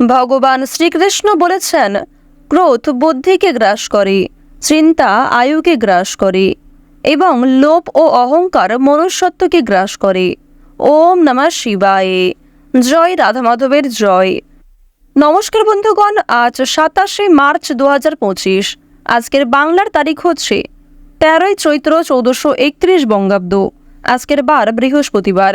ভগবান শ্রীকৃষ্ণ বলেছেন, ক্রোধ বুদ্ধিকে গ্রাস করে, চিন্তা আয়ুকে গ্রাস করে, এবং লোভ ও অহংকার মনুষ্যত্বকে গ্রাস করে। ওম নমঃ শিবায়ে। জয় রাধা মাধবের জয়। নমস্কার বন্ধুগণ, আজ সাতাশে মার্চ দু পঁচিশ। আজকের বাংলার তারিখ হচ্ছে তেরোই চৈত্র চৌদ্দশো একত্রিশ বঙ্গাব্দ। আজকের বার বৃহস্পতিবার।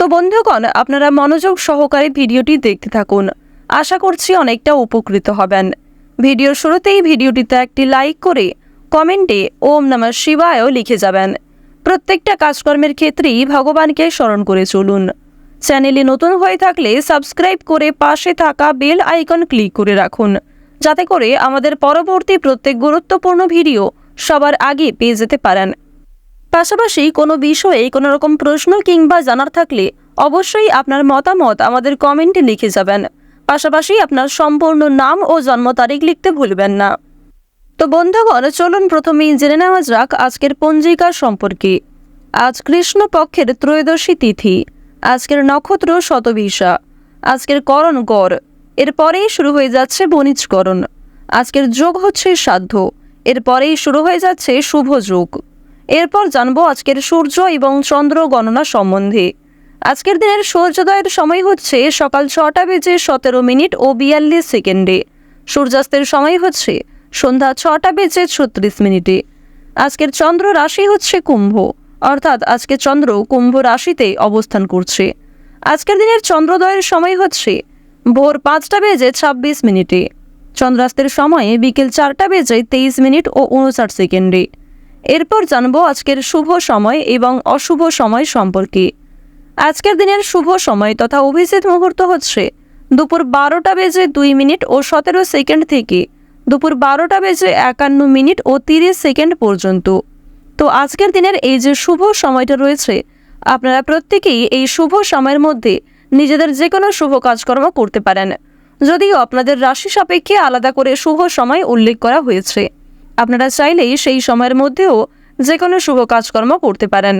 তো বন্ধুগণ, আপনারা মনোযোগ সহকারে ভিডিওটি দেখতে থাকুন। আশা করছি অনেকটা উপকৃত হবেন। ভিডিওর শুরুতেই ভিডিওটিতে একটি লাইক করে কমেন্টে ওম নমঃ শিবায়ও লিখে যাবেন। প্রত্যেকটা কাজকর্মের ক্ষেত্রেই ভগবানকে স্মরণ করে চলুন। চ্যানেলে নতুন হয়ে থাকলে সাবস্ক্রাইব করে পাশে থাকা বেল আইকন ক্লিক করে রাখুন, যাতে করে আমাদের পরবর্তী প্রত্যেক গুরুত্বপূর্ণ ভিডিও সবার আগে পেয়ে যেতে পারেন। পাশাপাশি কোনো বিষয়ে কোনো রকম প্রশ্ন কিংবা জানার থাকলে অবশ্যই আপনার মতামত আমাদের কমেন্টে লিখে যাবেন। পাশাপাশি আপনার সম্পূর্ণ নাম ও জন্ম তারিখ লিখতে ভুলবেন না। তো বন্ধুগণ, চলুন প্রথমেই জেনে নেওয়া যাক আজকের পঞ্জিকা সম্পর্কে। আজ কৃষ্ণ পক্ষের ত্রয়োদশী তিথি। আজকের নক্ষত্র শতবিশা। আজকের করণ গড়। এরপরেই শুরু হয়ে যাচ্ছে বণিজকরণ। আজকের যোগ হচ্ছে সাধ্য। এরপরেই শুরু হয়ে যাচ্ছে শুভ যোগ। এরপর জানব আজকের সূর্য এবং চন্দ্র গণনা সম্বন্ধে। আজকের দিনের সূর্যোদয়ের সময় হচ্ছে সকাল ছটা বেজে সতেরো মিনিট ও বিয়াল্লিশ সেকেন্ডে। সূর্যাস্তের সময় হচ্ছে সন্ধ্যা ছটা বেজে ছত্রিশ মিনিটে। আজকের চন্দ্র রাশি হচ্ছে কুম্ভ, অর্থাৎ আজকে চন্দ্র কুম্ভ রাশিতে অবস্থান করছে। আজকের দিনের চন্দ্রোদয়ের সময় হচ্ছে ভোর পাঁচটা বেজে ছাব্বিশ মিনিটে। চন্দ্রাস্তের সময়ে বিকেল চারটা বেজে তেইশ মিনিট ও উনষাট সেকেন্ডে। এরপর জানব আজকের শুভ সময় এবং অশুভ সময় সম্পর্কে। আজকের দিনের শুভ সময় তথা অভিজিৎ মুহূর্ত হচ্ছে দুপুর বারোটা বেজে দুই মিনিট ও সতেরো সেকেন্ড থেকে দুপুর বারোটা বেজে একান্ন মিনিট ও তিরিশ সেকেন্ড পর্যন্ত। তো আজকের দিনের এই যে শুভ সময়টা রয়েছে, আপনারা প্রত্যেকেই এই শুভ সময়ের মধ্যে নিজেদের যে কোনো শুভ কাজকর্ম করতে পারেন। যদিও আপনাদের রাশি সাপেক্ষে আলাদা করে শুভ সময় উল্লেখ করা হয়েছে। আপনারা চাইলেই সেই সময়ের মধ্যেও যে কোনো শুভ কাজকর্ম করতে পারেন।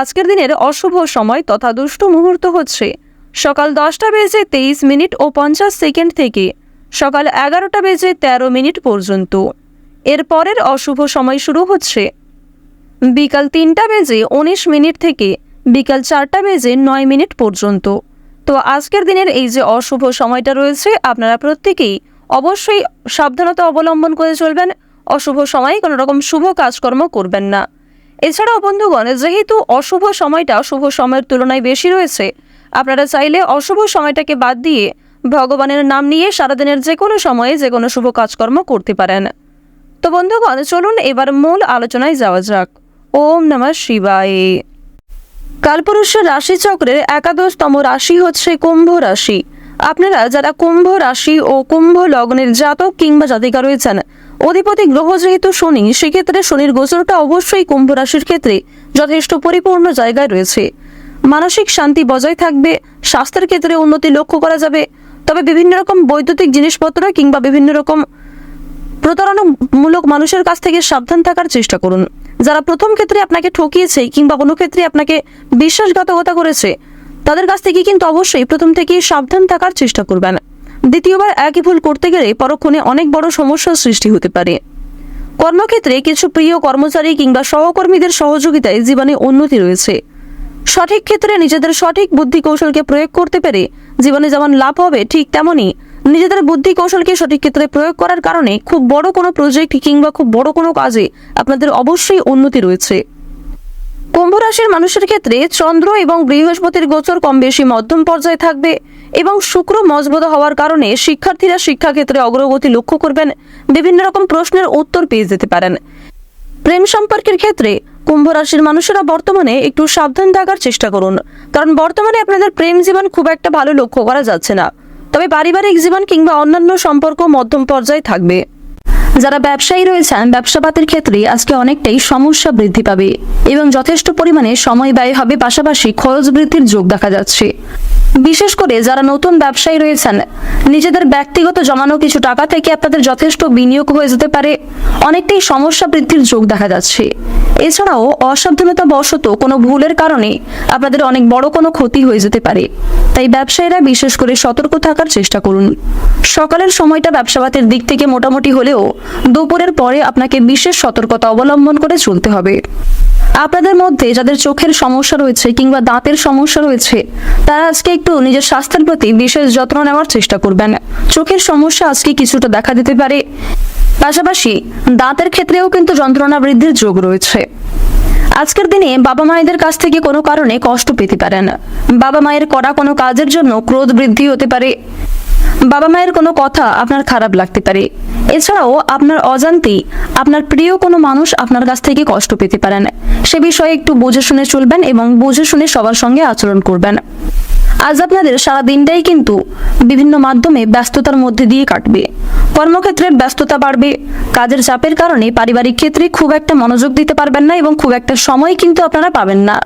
আজকের দিনের অশুভ সময় তথা দুষ্ট মুহূর্ত হচ্ছে সকাল দশটা বেজে তেইশ মিনিট ও পঞ্চাশ সেকেন্ড থেকে সকাল এগারোটা বেজে তেরো মিনিট পর্যন্ত। এর পরের অশুভ সময় শুরু হচ্ছে বিকাল তিনটা বেজে উনিশ মিনিট থেকে বিকাল চারটা বেজে নয় মিনিট পর্যন্ত। তো আজকের দিনের এই যে অশুভ সময়টা রয়েছে, আপনারা প্রত্যেকেই অবশ্যই সাবধানতা অবলম্বন করে চলবেন। অশুভ সময়ে কোনো রকম শুভ কাজকর্ম করবেন না। এছাড়াও বন্ধুগণ, যেহেতু অশুভ সময়টা শুভ সময়ের তুলনায় বেশি রয়েছে, আপনারা চাইলে অশুভ সময়টাকে বাদ দিয়ে ভগবানের নাম নিয়ে সারাদিনের যে কোনো সময়ে যে কোনো শুভ কাজকর্ম করতে পারেন। তো বন্ধুগণ, চলুন এবার মূল আলোচনায় যাওয়া যাক। ওম নমঃ শিবায়। কালপুরুষের রাশিচক্রের একাদশতম রাশি হচ্ছে কুম্ভ রাশি। আপনারা যারা কুম্ভ রাশি ও কুম্ভ লগ্নের জাতক কিংবা জাতিকা রয়েছেন অধিপতি গ্রহ যেহেতু শনি, সেক্ষেত্রে শনির গোচরটা অবশ্যই কুম্ভ রাশির ক্ষেত্রে যথেষ্ট পরিপূর্ণ জায়গায় রয়েছে। মানসিক শান্তি বজায় থাকবে, স্বাস্থ্যের ক্ষেত্রে উন্নতি লক্ষ্য করা যাবে, তবে বিভিন্ন রকম বৈদ্যুতিক জিনিসপত্র কিংবা বিভিন্ন রকম প্রতারণামূলক মানুষের কাছ থেকে সাবধান থাকার চেষ্টা করুন। যারা প্রথম ক্ষেত্রে আপনাকে ঠকিয়েছে কিংবা কোনো ক্ষেত্রে আপনাকে বিশ্বাসঘাতকতা করেছে, তাদের কাছ থেকে কিন্তু অবশ্যই প্রথম থেকেই সাবধান থাকার চেষ্টা করবেন। দ্বিতীয়বার একই ভুল করতে গেলে পরক্ষণে অনেক বড় সমস্যার সৃষ্টি হতে পারে। কর্মক্ষেত্রে কিছু প্রিয় কর্মচারী কিংবা সহকর্মীদের সহযোগিতায় জীবনে উন্নতি রয়েছে। সঠিক ক্ষেত্রে নিজেদের সঠিক বুদ্ধি কৌশলকে প্রয়োগ করতে পেরে জীবনে যেমন লাভ হবে ঠিক তেমনই নিজেদের বুদ্ধি কৌশলকে সঠিক ক্ষেত্রে প্রয়োগ করার কারণে খুব বড় কোনো প্রজেক্ট কিংবা খুব বড় কোনো কাজে আপনাদের অবশ্যই উন্নতি রয়েছে। কুম্ভ রাশির মানুষের ক্ষেত্রে চন্দ্র এবং বৃহস্পতির গোচর কম বেশি মধ্যম পর্যায়ে থাকবে এবং শুক্র মজবুত হওয়ার কারণে শিক্ষার্থীরা শিক্ষাক্ষেত্রে অগ্রগতি লক্ষ্য করবেন। বিভিন্ন রকম প্রশ্নের উত্তর পেয়ে যেতে পারেন। প্রেম সম্পর্কের ক্ষেত্রে কুম্ভ রাশির মানুষেরা বর্তমানে একটু সাবধান থাকার চেষ্টা করুন। কারণ বর্তমানে আপনাদের প্রেম জীবন খুব একটা ভালো লক্ষ্য করা যাচ্ছে না। তবে পারিবারিক জীবন কিংবা অন্যান্য সম্পর্ক মধ্যম পর্যায়ে থাকবে। যারা ব্যবসায়ী রয়েছেন, ব্যবসাপাতের ক্ষেত্রে আজকে অনেকটাই সমস্যা বৃদ্ধি পাবে এবং যথেষ্ট পরিমাণে সময় ব্যয় হবে, পাশাপাশি খরচ বৃদ্ধির যোগ দেখা যাচ্ছে। বিশেষ করে যারা নতুন ব্যবসায়ী রয়েছেন, নিজেদের ব্যক্তিগত জমানো কিছু টাকা থেকে আপনাদের যথেষ্ট বিনিয়োগ হয়ে যেতে পারে। অনেকটাই সমস্যা বৃদ্ধির যোগ দেখা যাচ্ছে। এছাড়াও অসাবধানতা বশত কোনো ভুলের কারণে আপনাদের অনেক বড় কোনো ক্ষতি হয়ে যেতে পারে। তাই ব্যবসায়ীরা বিশেষ করে সতর্ক থাকার চেষ্টা করুন। সকালের সময়টা ব্যবসাপাতের দিক থেকে মোটামুটি হলেও দুপুরের পরে আপনাকে বিশেষ সতর্কতা অবলম্বন করে চলতে হবে। আপনাদের মধ্যে যাদের চোখের সমস্যা রয়েছে কিংবা দাঁতের সমস্যা রয়েছে, তারা আজকে একটু নিজের স্বাস্থ্যের প্রতি বিশেষ যত্ন নেওয়ার চেষ্টা করবেন। চোখের সমস্যা আজকে কিছুটা দেখা দিতে পারে। পাশাপাশি দাঁতের ক্ষেত্রেও কিন্তু যন্ত্রণা বৃদ্ধির যোগ রয়েছে। আজকের দিনে বাবা মায়েদের কাছ থেকে কোনো কারণে কষ্ট পেতে পারেন। বাবা মায়ের করা কোনো কাজের জন্য ক্রোধ বৃদ্ধি হতে পারে। বাবা মায়ের কোনো কথা আপনার খারাপ লাগতে পারে। এছাড়াও আপনার অজান্তেই আপনার প্রিয় কোনো মানুষ আপনার কাছ থেকে কষ্ট পেতে পারেন। সে বিষয়ে একটু বুঝে শুনে চলবেন এবং বুঝে শুনে সবার সঙ্গে আচরণ করবেন। আজ আপনাদের সারা দিনটাই কিন্তু বিভিন্ন মাধ্যমে ব্যস্ততার মধ্যে দিয়ে কাটবে। কর্মক্ষেত্রের ব্যস্ততা বাড়বে। কাজের চাপের কারণে পারিবারিক ক্ষেত্রে খুব একটা মনোযোগ দিতে পারবেন না এবং খুব একটা সময় কিন্তু আপনারা পাবেন না।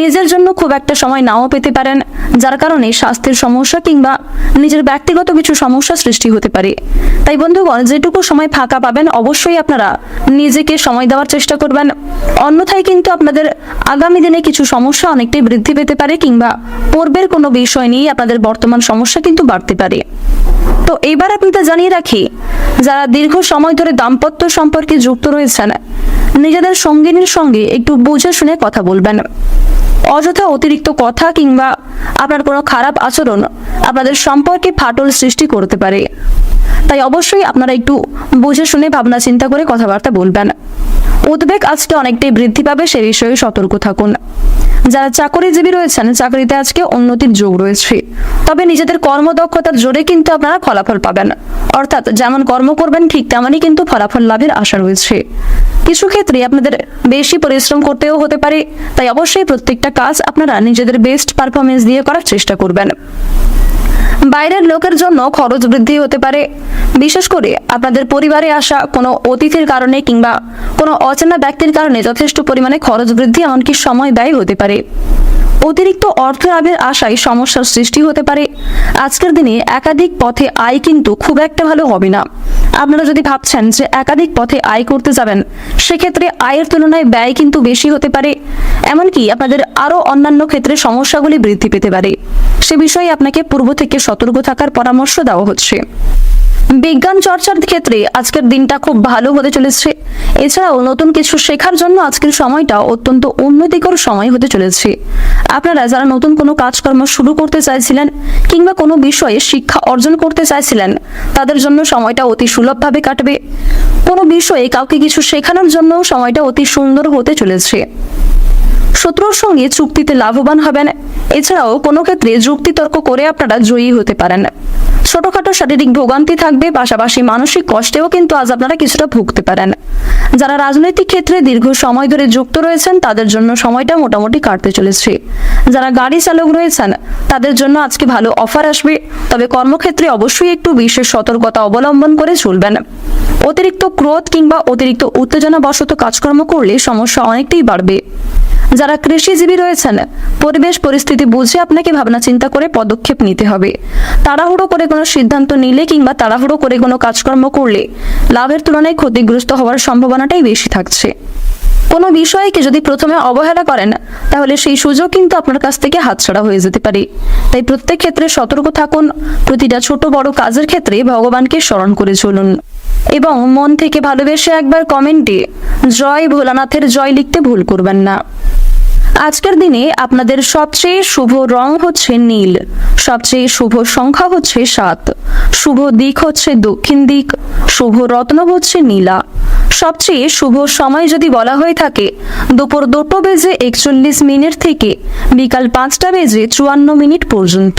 নিজের জন্য খুব একটা সময় নাও পেতে পারেন, যার কারণে স্বাস্থ্যের সমস্যা কিংবা নিজের ব্যক্তিগত কিছু সমস্যা সৃষ্টি হতে পারে। তাই বন্ধুগণ, যেটুকু সময় ফাঁকা পাবেন, অবশ্যই আপনারা নিজেকে সময় দেওয়ার চেষ্টা করবেন। অন্যথায় কিন্তু আপনাদের আগামী দিনে কিছু সমস্যা অনেকটাই বৃদ্ধি পেতে পারে কিংবা পূর্বের কোনো বিষয় নিয়ে আপনাদের বর্তমান সমস্যা কিন্তু বাড়তে পারে। তো এবার আপনাদের জানিয়ে রাখি, যারা দীর্ঘ সময় ধরে দাম্পত্য সম্পর্কে যুক্ত রয়েছেন, নিজেদের সঙ্গিনীর সঙ্গে একটু বুঝে শুনে কথা বলবেন। অযথা অতিরিক্ত কথা কিংবা আপনার কোনো খারাপ আচরণ আপনাদের সম্পর্কে ফাটল সৃষ্টি করতে পারে। তাই অবশ্যই আপনারা একটু বুঝে শুনে ভাবনা চিন্তা করে কথাবার্তা বলবেন। উদ্বেগ আজকে অনেকটাই বৃদ্ধি পাবে সে বিষয়ে সতর্ক থাকুন। যারা চাকরিজীবী রয়েছেন, চাকরিতে আজকে উন্নতির যোগ রয়েছে। তবে নিজেদের কর্মদক্ষতার জোরে কিন্তু আপনারা ফলাফল পাবেন। অর্থাৎ যেমন কর্ম করবেন, ঠিক তেমনই কিন্তু ফলাফল লাভের আশা রয়েছে। কিছু ক্ষেত্রে আপনাদের বেশি পরিশ্রম করতেও হতে পারে, তাই অবশ্যই প্রত্যেকটা কাজ আপনারা নিজেদের বেস্ট পারফরমেন্স দিয়ে করার চেষ্টা করবেন। বাইরের লোকের জন্য খরচ বৃদ্ধি হতে পারে। বিশেষ করে আপনাদের পরিবারে আসা কোনো অতিথির কারণে কিংবা কোনো অচেনা ব্যক্তির কারণে যথেষ্ট পরিমাণে খরচ বৃদ্ধি এমনকি সময় ব্যয় হতে পারে। অতিরিক্ত অর্থ লাভের আশায় সমস্যার সৃষ্টি হতে পারে। আজকের দিনে একাধিক পথে আয় কিন্তু খুব একটা ভালো হবে না। আপনারা যদি ভাবছেন যে একাধিক পথে আয় করতে যাবেন, সেক্ষেত্রে আয়ের তুলনায় ব্যয় কিন্তু বেশি হতে পারে। এমনকি আপনাদের আরও অন্যান্য ক্ষেত্রে সমস্যাগুলি বৃদ্ধি পেতে পারে। সে বিষয়ে আপনাকে পূর্ব থেকে সতর্ক থাকার পরামর্শ দেওয়া হচ্ছে। বিজ্ঞান চর্চার ক্ষেত্রে আজকের দিনটা খুব ভালো হতে চলেছে। এছাড়াও নতুন কিছু শেখার জন্য আজকের সময়টা অত্যন্ত উন্নতিকর সময় হতে চলেছে। আপনারা যারা নতুন কোনো কাজকর্ম শুরু করতে চাইছিলেন কিংবা কোনো বিষয়ে শিক্ষা অর্জন করতে চাইছিলেন, তাদের জন্য সময়টা অতি সুলভভাবে কাটবে। কোনো বিষয়ে কাউকে কিছু শেখানোর জন্য সময়টা অতি সুন্দর হতে চলেছে। শত্রুর সঙ্গে চুক্তিতে লাভবান হবেন। এছাড়াও কোনো ক্ষেত্রে যুক্তিতর্ক করে আপনারা জয়ী হতে পারেন। ছোটখাটো শারীরিক ভোগান্তি থাকবে, পাশাপাশি মানসিক কষ্টেও কিন্তু আজ আপনারা কিছুটা ভুগতে পারেন। যারা রাজনৈতিক ক্ষেত্রে দীর্ঘ সময় ধরে যুক্ত রয়েছেন, তাদের জন্য সময়টা মোটামুটি কাটতে চলেছে। যারা গাড়ি চালক রয়েছেন, তাদের জন্য আজকে ভালো অফার আসবে। তবে কর্মক্ষেত্রে অবশ্যই একটু বিশেষ সতর্কতা অবলম্বন করে চলবেন। অতিরিক্ত ক্রোধ কিংবা অতিরিক্ত উত্তেজনা বশত কাজকর্ম করলে সমস্যা অনেকটাই বাড়বে। যারা কৃষিজীবী রয়েছেন, পরিবেশ পরিস্থিতি বুঝে আপনাকে ভাবনা চিন্তা করে পদক্ষেপ নিতে হবে। তাড়াহুড়ো করে কোনো সিদ্ধান্ত নিলে কিংবা তাড়াহুড়ো করে কোনো কাজকর্ম করলে লাভের তুলনায় ক্ষতিগ্রস্ত হওয়ার সম্ভাবনাটাই বেশি থাকছে। কোনো বিষয়কে যদি প্রথমে অবহেলা করেন, তাহলে সেই সুযোগ কিন্তু আপনার কাছ থেকে হাতছাড়া হয়ে যেতে পারে। তাই প্রত্যেক ক্ষেত্রে সতর্ক থাকুন, প্রতিটা ছোট বড় কাজের ক্ষেত্রে ভগবানকে স্মরণ করে চলুন। এবং মন থেকে ভালোবেসে একবার কমেন্টে, জয় ভোলানাথের জয় লিখতে ভুল করবেন না। আজকের দিনে আপনাদের সবচেয়ে শুভ রং হচ্ছে নীল, সবচেয়ে শুভ সংখ্যা হচ্ছে সাত, শুভ দিক হচ্ছে দক্ষিণ দিক, শুভ রত্ন হচ্ছে নীলা। সবচেয়ে শুভ সময় যদি বলা হয়ে থাকে, দুপুর দুটো বেজে একচল্লিশ মিনিট থেকে বিকাল পাঁচটা বেজে চুয়ান্ন মিনিট পর্যন্ত।